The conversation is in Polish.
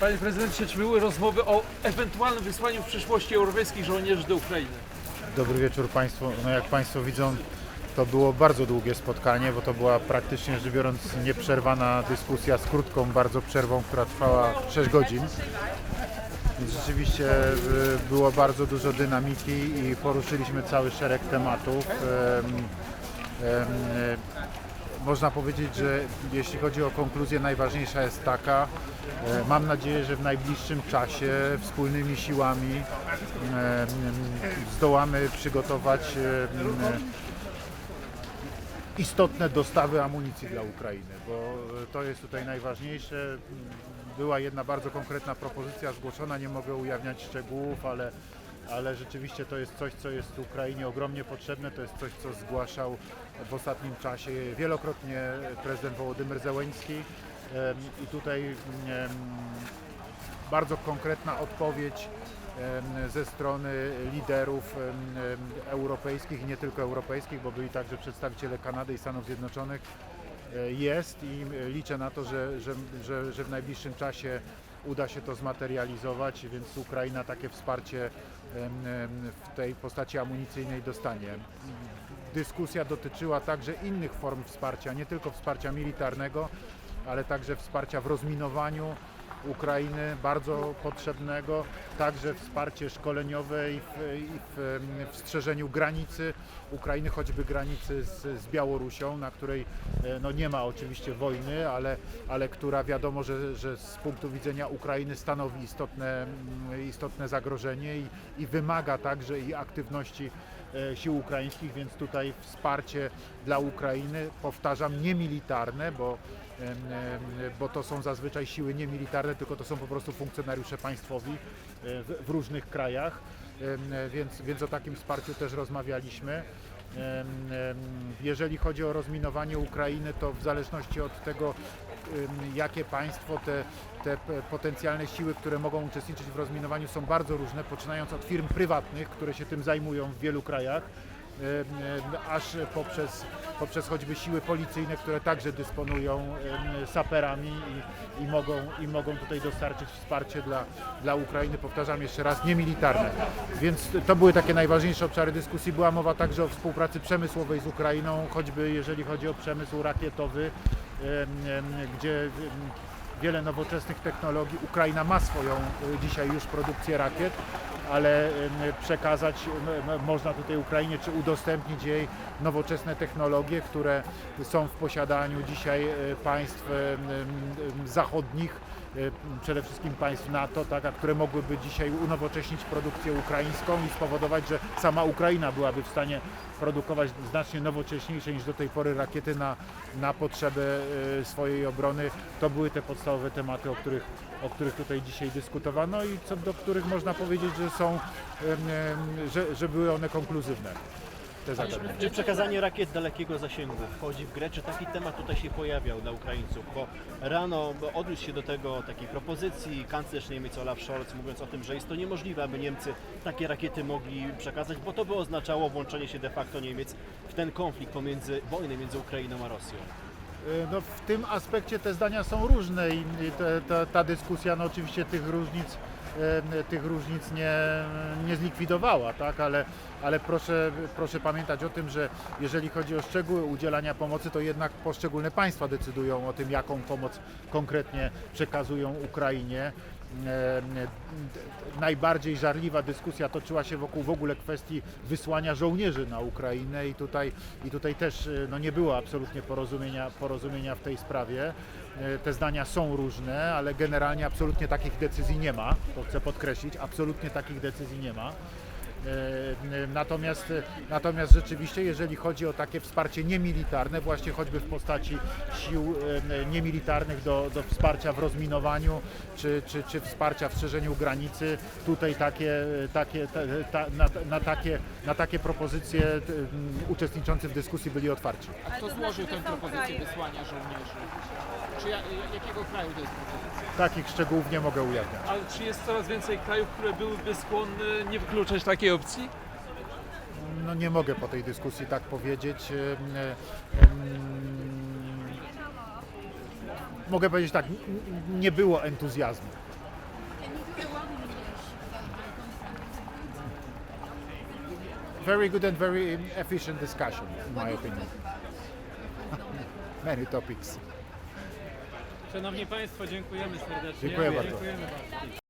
Panie prezydencie, czy były rozmowy o ewentualnym wysłaniu w przyszłości europejskich żołnierzy do Ukrainy? Dobry wieczór Państwu. No jak Państwo widzą, to było bardzo długie spotkanie, bo to była praktycznie rzecz biorąc nieprzerwana dyskusja z krótką bardzo przerwą, która trwała 6 godzin. Więc rzeczywiście y, było bardzo dużo dynamiki i poruszyliśmy cały szereg tematów. E, Można powiedzieć, że jeśli chodzi o konkluzję, najważniejsza jest taka. e, Mam nadzieję, że w najbliższym czasie wspólnymi siłami em, zdołamy przygotować em, istotne dostawy amunicji dla Ukrainy, bo to jest tutaj najważniejsze. Była jedna bardzo konkretna propozycja zgłoszona, nie mogę ujawniać szczegółów, ale, ale rzeczywiście to jest coś, co jest Ukrainie ogromnie potrzebne, to jest coś, co zgłaszał w ostatnim czasie wielokrotnie prezydent Wołodymyr Zełenski Em, i tutaj bardzo konkretna odpowiedź ze strony liderów europejskich nie tylko europejskich, bo byli także przedstawiciele Kanady i Stanów Zjednoczonych e, jest i liczę na to, że, że, że, że w najbliższym czasie uda się to zmaterializować, więc Ukraina takie wsparcie w tej postaci amunicyjnej dostanie. Dyskusja dotyczyła także innych form wsparcia, nie tylko wsparcia militarnego, ale także wsparcia w rozminowaniu Ukrainy, bardzo potrzebnego, także wsparcie szkoleniowe i w, i w, w strzeżeniu granicy Ukrainy, choćby granicy z, z Białorusią, na której e, no, nie ma oczywiście wojny, ale, ale która wiadomo, że, że z punktu widzenia Ukrainy stanowi istotne, mm, istotne zagrożenie i, i wymaga także i aktywności sił ukraińskich, więc tutaj wsparcie dla Ukrainy, powtarzam, niemilitarne, bo, bo to są zazwyczaj siły niemilitarne, tylko to są po prostu funkcjonariusze państwowi e, w, w różnych krajach, Em, więc, więc o takim wsparciu też rozmawialiśmy. Jeżeli chodzi o rozminowanie Ukrainy, to w zależności od tego, jakie państwo te, te potencjalne siły, które mogą uczestniczyć w rozminowaniu są bardzo różne, poczynając od firm prywatnych, które się tym zajmują w wielu krajach, aż poprzez, poprzez choćby siły policyjne, które także dysponują saperami i, i, mogą, i mogą tutaj dostarczyć wsparcie dla, dla Ukrainy, powtarzam jeszcze raz, niemilitarne. Więc to były takie najważniejsze obszary dyskusji. Była mowa także o współpracy przemysłowej z Ukrainą, choćby jeżeli chodzi o przemysł rakietowy, gdzie wiele nowoczesnych technologii. Ukraina ma swoją y, dzisiaj już produkcję rakiet, ale przekazać można tutaj Ukrainie, czy udostępnić jej nowoczesne technologie, które są w posiadaniu dzisiaj e, państw zachodnich, przede wszystkim państw NATO, tak, a które mogłyby dzisiaj unowocześnić produkcję ukraińską i spowodować, że sama Ukraina byłaby w stanie produkować znacznie nowocześniejsze niż do tej pory rakiety na, na potrzeby e, swojej obrony. To były te podstawowe tematy, o których, o których tutaj dzisiaj dyskutowano i co do których można powiedzieć, że są, że, że były one konkluzywne. Te. Czy przekazanie rakiet dalekiego zasięgu wchodzi w grę? Czy taki temat tutaj się pojawiał dla Ukraińców? Bo rano odniósł się do tego takiej propozycji kanclerz Niemiec Olaf Scholz, mówiąc o tym, że jest to niemożliwe, aby Niemcy takie rakiety mogli przekazać, bo to by oznaczało włączenie się de facto Niemiec w ten konflikt pomiędzy wojny między Ukrainą a Rosją. E, No, w tym aspekcie te zdania są różne i te, ta, ta dyskusja no, oczywiście tych różnic, tych różnic nie, nie zlikwidowała, tak? ale, ale proszę, proszę pamiętać o tym, że jeżeli chodzi o szczegóły udzielania pomocy, to jednak poszczególne państwa decydują o tym, jaką pomoc konkretnie przekazują Ukrainie. Najbardziej żarliwa dyskusja toczyła się wokół w ogóle kwestii wysłania żołnierzy na Ukrainę i tutaj, i tutaj też no, nie było absolutnie porozumienia, porozumienia w tej sprawie. E, Te zdania są różne, ale generalnie absolutnie takich decyzji nie ma. To chcę podkreślić, absolutnie takich decyzji nie ma. E, Natomiast, natomiast rzeczywiście, jeżeli chodzi o takie wsparcie niemilitarne, właśnie choćby w postaci sił e, niemilitarnych do, do wsparcia w rozminowaniu, czy, czy, czy wsparcia w strzeżeniu granicy, tutaj takie, takie, ta, ta, na, na, takie, na takie propozycje e, uczestniczący w dyskusji byli otwarci. A kto złożył tę propozycję wysłania żołnierzy? Czy ja, jakiego kraju to jest propozycja? Takich szczegółów nie mogę ujawniać. Ale czy jest coraz więcej krajów, które byłyby skłonne nie wykluczać takiej opcji? No nie mogę po tej dyskusji tak powiedzieć. Mogę powiedzieć tak, nie było entuzjazmu. Very good and very efficient discussion, in my opinion. Many topics. Szanowni Państwo, dziękujemy serdecznie. Dziękuję bardzo. Dziękujemy bardzo.